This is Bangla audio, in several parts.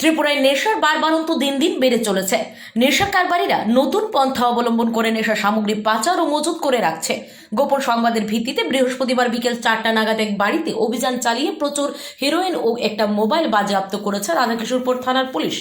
ত্রিপুরায় নেশার বারবারন্ত দিন দিন বেড়ে চলেছে। নেশা কারবারিরা নতুন পন্থা অবলম্বন করে নেশা সামগ্রী পাচার ও মজুত করে রাখছে। গোপন সংবাদের ভিত্তিতে বৃহস্পতিবার বিকেল চারটা নাগাদ এক বাড়িতে অভিযান চালিয়ে প্রচুর হিরোইন ও একটা মোবাইল বাজেয়াপ্ত করেছে রাধাকিশোরপুর থানার পুলিশ।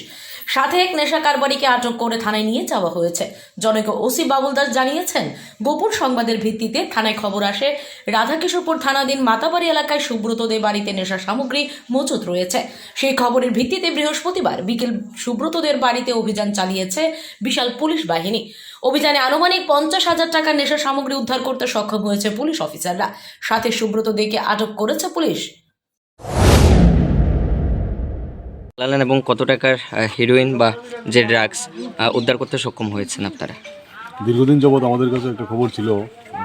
সাথে এক নেশা কারবারিকে আটক করে থানায় নিয়ে যাওয়া হয়েছে। জনৈক ওসি বাবুল দাস জানিয়েছেন, গোপন সংবাদের ভিত্তিতে থানায় খবর আসে, রাধাকিশোরপুর থানাধীন মাতাবাড়ি এলাকায় সুব্রত দে বাড়িতে নেশা সামগ্রী মজুত রয়েছে। সেই খবরের ভিত্তিতে বৃহস্পতিবার বিকেল সুব্রতদের বাড়িতে অভিযান চালিয়েছে বিশাল পুলিশ বাহিনী। অভিযানে আনুমানিক পঞ্চাশ হাজার টাকার নেশা সামগ্রী উদ্ধার করতে সক্ষম হয়েছে পুলিশ অফিসাররা। সাথে সুব্রত দেকে আটক করেছে পুলিশ। লালেন এবং কত টাকার হিরোইন বা যে ড্রাগস উদ্ধার করতে সক্ষম হয়েছেন আপনারা? দীর্ঘদিন যাবৎ আমাদের কাছে একটা খবর ছিল,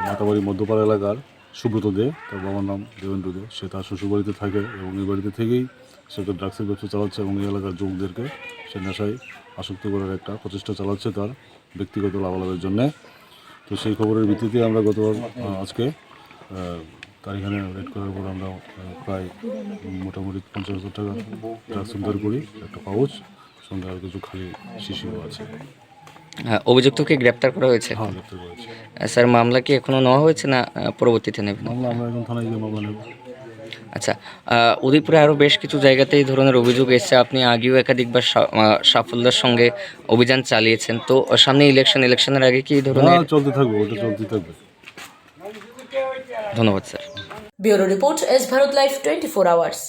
মাতাবাড়ি মধ্যপাড়া এলাকার সুব্রত দে, তার বাবার নাম দেবেন্দ্র দে। সে তার শ্বশুরবাড়িতে থাকে এবং এই বাড়িতে থেকেই সে তো ড্রাগসের ব্যবসা চালাচ্ছে এবং এই এলাকার যুবকদেরকে সে নেশায় আসক্তি করার একটা প্রচেষ্টা চালাচ্ছে তার ব্যক্তিগত লাভালাভের জন্যে। তো সেই খবরের ভিত্তিতে আমরা গত আজকে তার এখানে রেড করার পর আমরা প্রায় মোটামুটি পঞ্চাশ হাজার টাকা ড্রাগস উদ্ধার করি একটা পাউচ সঙ্গে আর কিছু খালি শিশিও আছে। অভিযুক্তকে গ্রেপ্তার করা হয়েছে? হ্যাঁ স্যার মামলা কি এখনও নেওয়া হয়েছে না পরবর্তীতে নেবেন মামলা আমরা এখন থানায় গিয়ে মামলা নেব। আচ্ছা উদয়পুরে আরও বেশ কিছু জায়গাতে এই ধরনের অভিযোগ এসেছে। আপনি আগেও একাধিকবার সাফল্যের সঙ্গে অভিযান চালিয়েছেন। তো সামনে ইলেকশন ইলেকশনের আগে কি এই ধরনের হ্যাঁ চলতে থাকবে ওটা চলতে থাকবে। ধন্যবাদ sir. Bureau report S Bharat life twenty four hours.